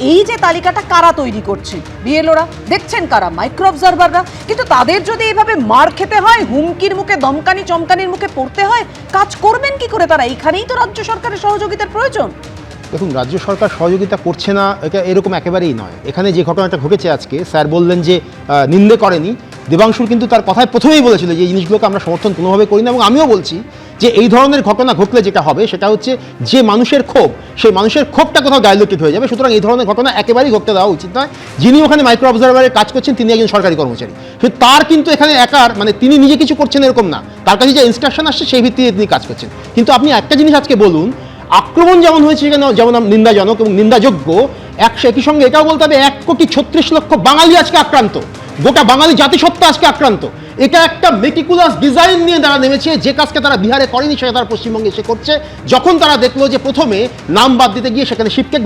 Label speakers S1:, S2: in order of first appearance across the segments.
S1: এই যে তালিকাটা কারা তৈরি করছে? বিএলওরা, দেখছেন কারা? মাইক্রো অবজারভাররা কিন্তু তাদের যদি এভাবে মার খেতে হয়, হুমকির মুখে, দমকানি, চমকানির মুখে পড়তে হয়, কাজ করবেন কি করে তারা? এইখানেই তো রাজ্য সরকারের সহযোগিতার প্রয়োজন।
S2: দেখুন, রাজ্য সরকার সহযোগিতা করছে না এটা এরকম একেবারেই নয়। এখানে যে ঘটনাটা ঘটেছে আজকে, স্যার বললেন যে নিন্দে করেনি। দেবাংশুর কিন্তু তার কথায় প্রথমেই বলেছিল যে এই জিনিসগুলোকে আমরা সমর্থন কোনোভাবে করি না, এবং আমিও বলছি যে এই ধরনের ঘটনা ঘটলে যেটা হবে সেটা হচ্ছে যে মানুষের ক্ষোভ, সেই মানুষের ক্ষোভটা কোথাও ডাইলুটেড হয়ে যাবে। সুতরাং এই ধরনের ঘটনা একেবারেই ঘটতে দেওয়া উচিত নয়। যিনি ওখানে মাইক্রো অবজারভারের কাজ করছেন, তিনি একজন সরকারি কর্মচারী। কিন্তু তার কিন্তু এখানে একার মানে তিনি নিজে কিছু করছেন এরকম না। তার কাছে যে ইনস্ট্রাকশন আসছে, সেই ভিত্তিতে তিনি কাজ করছেন। কিন্তু আপনি একটা জিনিস আজকে বলুন, আক্রমণ যেমন হয়েছে সেখানে, যেমন নিন্দাজনক এবং নিন্দাযোগ্য একশো একই সঙ্গে এটাও বলতে হবে, এক কোটি ছত্রিশ লক্ষ বাঙালি আজকে আক্রান্ত। গোটা বাঙালি জাতিসত্তা আজকে আক্রান্ত। এটা একটা মেটিকুলাস ডিজাইন নিয়ে তারা নেমেছে, যে কাজকে তারা বিহারে করেনি সেটা তারা পশ্চিমবঙ্গে এসে করছে। যখন তারা দেখল যে প্রথমে নাম বাদ দিতে গিয়ে সেখানে শিবকে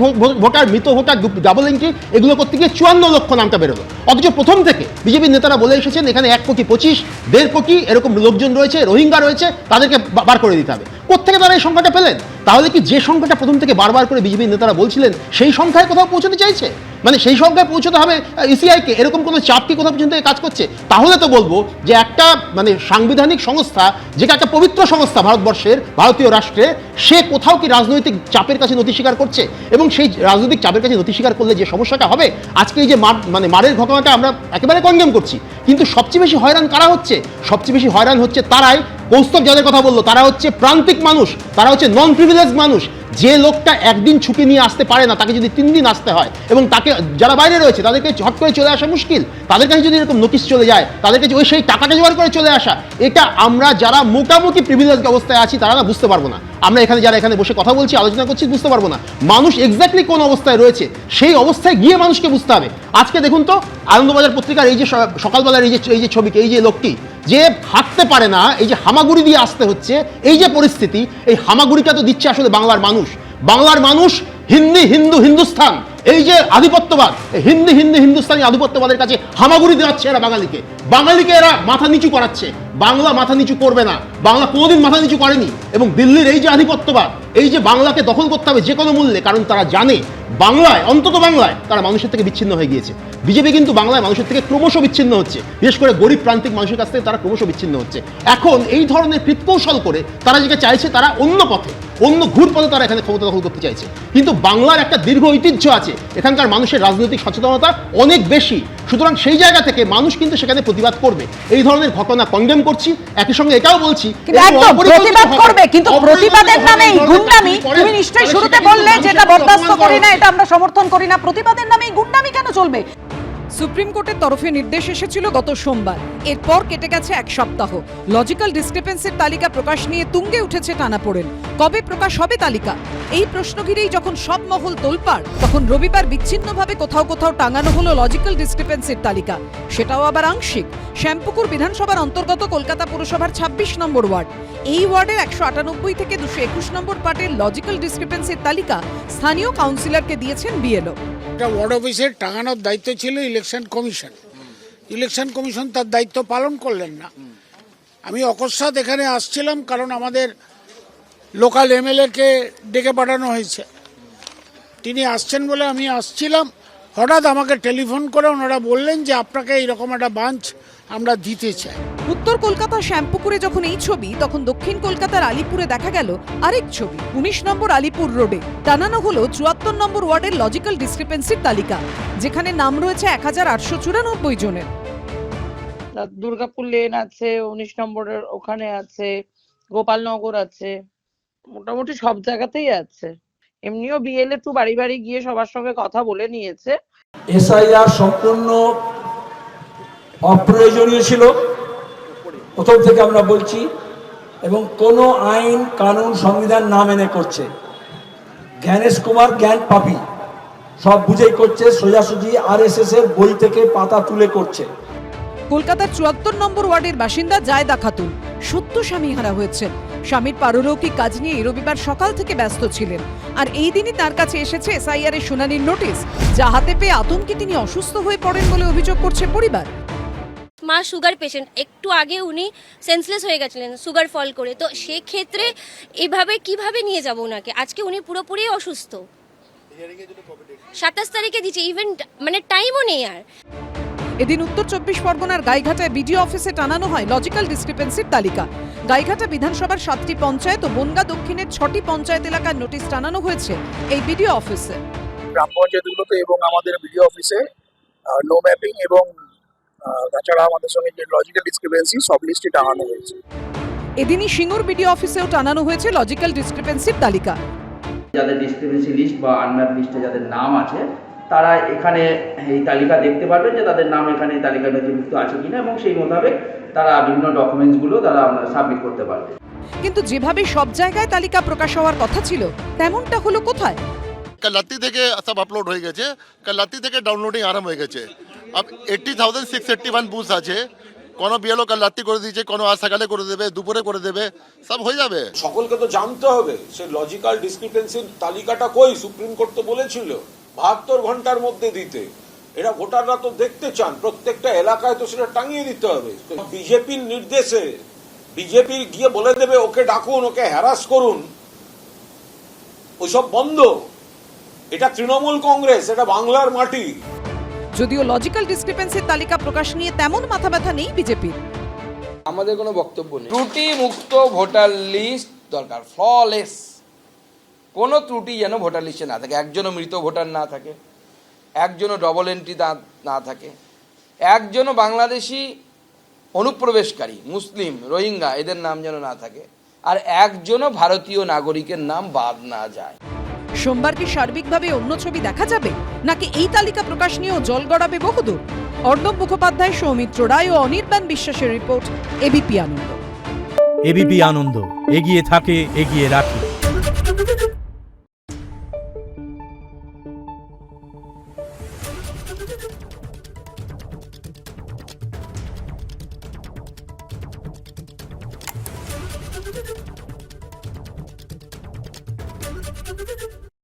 S2: ভোটার, মৃত ভোটার ডাবল এন্ট্রি এগুলো করতে গিয়ে চুয়ান্ন লক্ষ নামটা বেরোলো। অথচ প্রথম থেকে বিজেপির নেতারা বলে এসেছেন, এখানে এক কোটি পঁচিশ, দেড় কোটি এরকম লোকজন রয়েছে, রোহিঙ্গা রয়েছে, তাদেরকে বার করে দিতে হবে। কোথেকে তারা এই সংখ্যাটা পেলেন? তাহলে কি যে সংখ্যাটা প্রথম থেকে বারবার করে বিজেপির নেতারা বলছিলেন, সেই সংখ্যায় কোথাও পৌঁছতে চাইছে? মানে সেই সংখ্যায় পৌঁছতে হবে ইসিআইকে এরকম কোনো চাপ কি কোথাও পর্যন্ত কাজ করছে? তাহলে তো বলব যে একটা মানে সাংবিধানিক সংস্থা, যেটা একটা পবিত্র সংস্থা ভারতবর্ষের, ভারতীয় রাষ্ট্রে, সে কোথাও কি রাজনৈতিক চাপের কাছে নথি স্বীকার করছে? এবং সেই রাজনৈতিক চাপের কাছে নথি স্বীকার করলে যে সমস্যাটা হবে, আজকে এই যে মার মানে মারের ঘটনাটা আমরা একেবারে কনডেম করছি। কিন্তু সবচেয়ে বেশি হয়রান কারা হচ্ছে? সবচেয়ে বেশি হয়রান হচ্ছে তারাই। কৌস্তব যাদের কথা বলল, তারা হচ্ছে প্রান্তিক মানুষ, তারা হচ্ছে নন প্রিভিলেজ মানুষ। যে লোকটা একদিন ছুটি নিয়ে আসতে পারে না, তাকে যদি তিন দিন আসতে হয়, এবং তাকে যারা বাইরে রয়েছে, তাদেরকে হট করে চলে আসা মুশকিল। তাদের কাছে যদি এরকম নোটিশ চলে যায় তাদেরকে ওই সেই টাকাটা জোগাড় করে চলে আসা, এটা আমরা যারা মোটামুটি প্রিভিলেজ অবস্থায় আছি, তারা না বুঝতে পারব না। আমরা এখানে যারা এখানে বসে কথা বলছি, আলোচনা করছি, বুঝতে পারব না। মানুষ এক্স্যাক্টলি কোন অবস্থায় রয়েছে, সেই অবস্থায় গিয়ে মানুষকে বুঝতে হবে। আজকে দেখুন তো, আনন্দবাজার পত্রিকার এই যে সকালবেলার এই যে এই যে ছবিকে, এই যে লোকটি, যে হাঁটতে পারে না, এই যে হামাগুড়ি দিয়ে আসতে হচ্ছে, এই যে পরিস্থিতি, এই হামাগুড়িটা তো দিচ্ছে আসলে বাংলার মানুষ। বাংলার মানুষ হিন্দি, হিন্দু, হিন্দুস্থান, এই যে আধিপত্যবাদ হিন্দি হিন্দি হিন্দুস্তানি আধিপত্যবাদের কাছে হামাগুড়ি দেওয়াচ্ছে এরা বাঙালিকে। বাঙালিকে এরা মাথা নিচু করাচ্ছে। বাংলা মাথা নিচু করবে না। বাংলা কোনোদিন মাথা নিচু করেনি। এবং দিল্লির এই যে আধিপত্যবাদ, এই যে বাংলাকে দখল করতে হবে যে কোনো মূল্যে, কারণ তারা জানে বাংলায়, অন্তত বাংলায়, তারা মানুষের থেকে বিচ্ছিন্ন হয়ে গিয়েছে। বিজেপি কিন্তু বাংলায় মানুষের থেকে ক্রমশ বিচ্ছিন্ন হচ্ছে। বিশেষ করে গরিব প্রান্তিক মানুষের কাছ থেকে তারা ক্রমশ বিচ্ছিন্ন হচ্ছে। এখন এই ধরনের কৃতকৌশল করে তারা যেটা চাইছে, তারা অন্য পথে, অন্য ঘুর পথে তারা এখানে ক্ষমতা দখল করতে চাইছে। কিন্তু বাংলার একটা দীর্ঘ ঐতিহ্য আছে। এখানকার মানুষের রাজনৈতিক সচেতনতা অনেক বেশি। সুতরাং সেই জায়গা থেকে মানুষ কিন্তু সেখানে প্রতিবাদ করবে। এই ধরনের ঘটনা কন্ডেম করছি একই সঙ্গে এটাও বলছি
S1: প্রতিবাদ করবে কিন্তু প্রতিবাদের নামে গুন্ডামি। তুমি নিশ্চয়ই শুরুতে বললে যেটা বরদাস্ত করি না এটা আমরা সমর্থন করি না প্রতিবাদের নামে গুন্ডামি কেন চলবে?
S3: সুপ্রিম কোর্টের তরফে নির্দেশ এসেছিল গত সোমবার। এরপর কেটে গেছে এক সপ্তাহ। লজিক্যাল ডিসক্রিপেন্সির তালিকা প্রকাশ নিয়ে তুঙ্গে উঠেছে টানাপোড়েন। কবে প্রকাশ হবে তালিকা? এই প্রশ্ন ঘিরেই যখন সব মহল তোলপাড়, তখন রবিবার বিচ্ছিন্নভাবে কোথাও কোথাও টাঙানো হলো লজিক্যাল ডিসক্রিপেন্সির তালিকা। সেটাও আবার আংশিক। শ্যামপুকুর বিধানসভার অন্তর্গত কলকাতা পুরসভার ২৬ নম্বর ওয়ার্ড। এই ওয়ার্ডের একশো আটানব্বই থেকে দুশো একুশ নম্বর পার্টের লজিক্যাল ডিসক্রিপেন্সির তালিকা স্থানীয় কাউন্সিলরকে দিয়েছেন বিএলও
S4: এটা ওয়ার্ড অফিসের টাঙানোর দায়িত্ব ছিল ইলেকশন কমিশন ইলেকশন কমিশন তার দায়িত্ব পালন করলেন না। আমি অকস্মাৎ এখানে আসছিলাম কারণ আমাদের লোকাল এমএলএ কে ডেকে পাঠানো হয়েছে। তিনি আসছেন বলে আমি আসছিলাম। হঠাৎ আমাকে টেলিফোন করে ওনারা বললেন যে আপনাকে এইরকম একটা বাঞ্চ আমরা দিতে চাই।
S3: উত্তর কলকাতার শ্যামপুকুরে যখন এই ছবি তখন দক্ষিণ কলকাতার আলিপুরে দেখা গেল আরেক ছবি উনিশ নম্বর আলিপুর রোডে। টানানো হলো চুয়াত্তর নম্বর ওয়ার্ডের লজিক্যাল ডিসক্রিপেন্সির তালিকা যেখানে নাম রয়েছে এক হাজার আটশো চুরানব্বই জনের।
S5: দুর্গাপুর লেন আছে উনিশ নম্বরের ওখানে আছে গোপালনগর আছে। মোটামুটি সব জায়গাতেই আছে। এমনিও বিএলএ টু বাড়ি বাড়ি গিয়ে সবার সঙ্গে কথা বলে নিয়েছে।
S6: এসআইআর সম্পূর্ণ অপ্রয়োজনীয় ছিল। প্রথম থেকে আমরা বলছি এবং কোনো আইন কানুন সংবিধান না মেনে করছে। জ্ঞানেশ কুমার জ্ঞান পাপি সব বুঝেই করছে সোজাসুজি আর এস এর বই থেকে পাতা তুলে করছে।
S3: কলকাতার চুয়াত্তর নম্বর ওয়ার্ডের বাসিন্দা জায়দা খাতুন সত্য স্বামী হারা হয়েছেন। স্বামীর পারলৌকিক কাজ নিয়ে রবিবার সকাল থেকে ব্যস্ত ছিলেন। আর এই দিনই তার কাছে এসেছে এসআইআর এর শুনানির নোটিশ, যা হাতে পেয়ে আতঙ্কে তিনি অসুস্থ হয়ে পড়েন বলে অভিযোগ করছে পরিবার।
S7: মা সুগার পেশেন্ট। একটু আগে উনি সেন্সলেস হয়ে গেছিলেন, সুগার ফল করে। তো সেক্ষেত্রে এভাবে কীভাবে নিয়ে যাব ওনাকে? আজকে উনি পুরোপুরি অসুস্থ। সাতাশ তারিখে দিচ্ছে ইভেন মানে টাইমও নেই আর।
S3: এদিন উত্তর চব্বিশ পরগনার গাইঘাটায় বিডিও অফিসে টানানো হয় লজিক্যাল ডিসক্রিপেন্সির তালিকা। গাইঘাটা বিধানসভার সাতটি পঞ্চায়েত ও বনগা দক্ষিণের ছটি পঞ্চায়েত এলাকার নোটিশ টানানো হয়েছে এই বিডিও অফিসে।
S8: গ্রাম পঞ্চায়েতগুলোতে এবং আমাদের বিডিও অফিসে নো ম্যাপিং এবং তাছাড়া আমাদের সঙ্গে যে লজিক্যাল ডিসক্রিপেন্সি সব লিস্টে টাঙানো হয়েছে।
S3: এদিনই সিঙ্গুর বিডিও অফিসেও টানানো হয়েছে লজিক্যাল ডিসক্রিপেন্সির তালিকা।
S9: যাদের ডিসক্রিপেন্সি লিস্ট বা আনম্যাপ লিস্টে যাদের নাম আছে তারা এখানে এই তালিকা দেখতে পারবেন যে তাদের নাম এখানে এই তালিকায় নথিভুক্ত আছে কিনা এবং সেই মোতাবেক তারা বিভিন্ন ডকুমেন্টসগুলো তারা সাবমিট করতে পারবে।
S3: কিন্তু যেভাবে সব জায়গায় তালিকা প্রকাশ হওয়ার কথা ছিল তেমনটা হলো কোথায়?
S10: কাল্লাতি থেকে সব আপলোড হয়ে গেছে। কাল্লাতি থেকে ডাউনলোডিং আরম্ভ হয়ে গেছে। Up eighty thousand six eighty one booth আছে। কোনো বিএলও কাল্লাতি করে দিয়েছে কোনো আজ সকালে করে দেবে দুপুরে করে দেবে সব হয়ে যাবে।
S11: সকলকে তো জানতে হবে সে লজিক্যাল ডিসক্রিপেন্সির তালিকাটা কই? সুপ্রিম কোর্ট তো বলেছিল। বাহাত্তর ঘণ্টার মধ্যে দিতে। এরা ভোটাররা তো দেখতে চান প্রত্যেকটা এলাকায় তো সেটা টাঙিয়ে দিতে হবে। বিজেপির নির্দেশে বিজেপি গিয়ে বলে দেবে ওকে ডাকুন ওকে হ্যারাস করুন। ওইসব বন্ধ। এটা তৃণমূল কংগ্রেস এটা বাংলার মাটি।
S3: যদিও লজিক্যাল ডিসক্রিপেন্সির তালিকা প্রকাশ নিয়ে তেমন মাথা ব্যথা নেই বিজেপির।
S12: আমাদের কোনো বক্তব্য নেই। ত্রুটি মুক্ত ভোটার লিস্ট দরকার ফ্ললেস কোনো ত্রুটি যেন ভোটার লিস্টে না থাকে। একজনও মৃত ভোটার না থাকে একজনও ডবল এন্ট্রি না থাকে। একজনও বাংলাদেশি অনুপ্রবেশকারী মুসলিম রোহিঙ্গা এদের নাম যেন না থাকে। আর একজনও ভারতীয় নাগরিকের নাম বাদ না যায়।
S3: সোমবার কি সার্বিকভাবে অন্য ছবি দেখা যাবে? নাকি এই তালিকা প্রকাশ নিয়েও জল গড়াবে বহুদূর? অর্ণব মুখোপাধ্যায় সৌমিত্র রায় ও অনির্বাণ বিশ্বাসের report ABP Ananda.
S13: ABP Ananda এগিয়ে থাকে এগিয়ে রাখে।